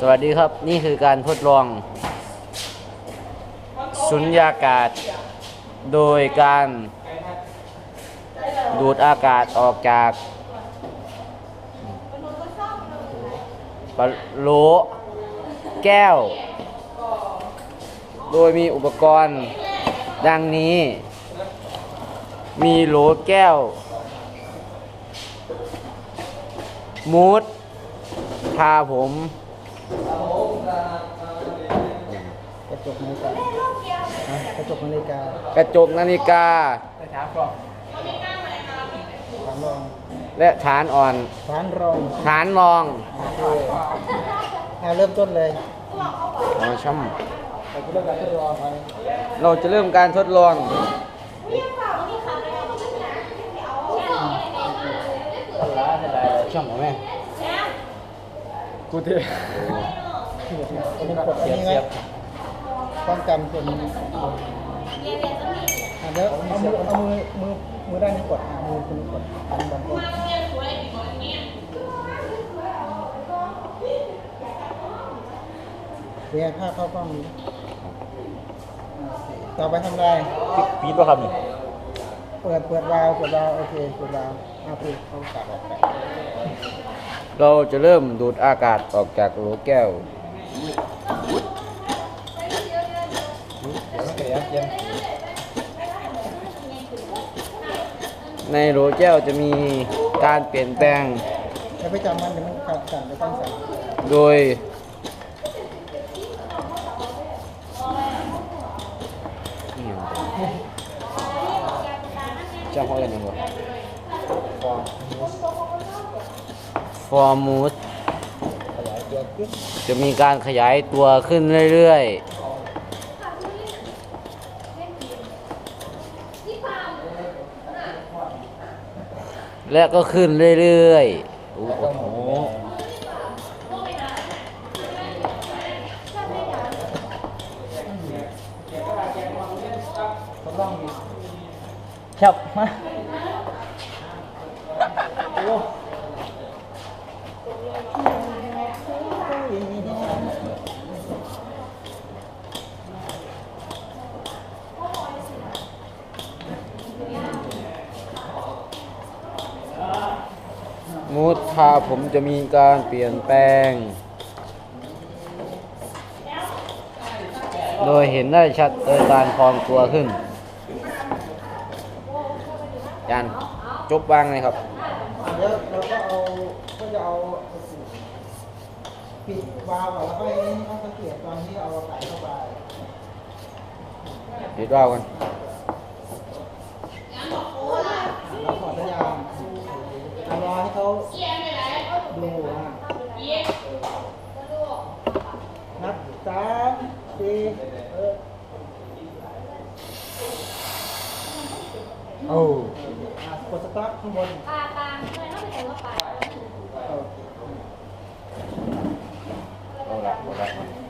สวัสดีครับนี่คือการทดลองสุญญากาศ โดยการดูดอากาศออกจากปะโลแก้ว โดยมีอุปกรณ์ดังนี้ มีโหลแก้ว มูดพาผม กระจกนาฬิกาฮะกระจกนาฬิกากระจกนาฬิกาฐานรองฐานรองและฐานอ่อน ฐานรองฐานรองโอเคเอาเริ่มต้นเลยอ๋อช่เราจะเริ่มการทดลองไปำเราจะเริ่มการทดลองช่ำเหรอแม่ กูเทคนนึงกดอันนี้ไว้องกันคนอะเยวเอามือเอามือมือมือด้านนี้กดอะมือคนนี้กดดันดันกดเดี๋ยวผ้าเข้ากล้องนี้อะโอเคต่อไปทำไรปีดป่ะครับนี่ เปิดเปิดวาล์วเปิดวาล์วโอเคเปิดวาล์ว เราจะเริ่มดูดอากาศออกจากโหลแก้วในโหลแก้วจะมีการเปลี่ยนแปลงแล้ไปจำมันเดี๋ยวมันขาดสั่นจะต้องสั่นยเจ้าเข ฟอร์มูสจะมีการขยายตัวขึ้นเรื่อยๆและก็ขึ้นเรื่อยๆ โอ้โหทดลองดิครับมา มูดพาผมจะมีการเปลี่ยนแปลง โดยเห็นได้ชัดโดยการพองตัวขึ้นยัน จบวางเลยครับเดี๋ยวเราก็เอาก็จะเอาปิดวาล์วก่อนแล้วก็ให้เขาสังเกตตอนที่เอาใส่เข้าไปเดี๋ยวว่ากันแล้วขอสัญญาณเอารอให้เขาดูนะนับสามสี่เออโอ้ อะกดสตาร์ทข้างบนปลาปลาทำไมต้องไปแต่งว่าปลาโอเคเอาละเอาละ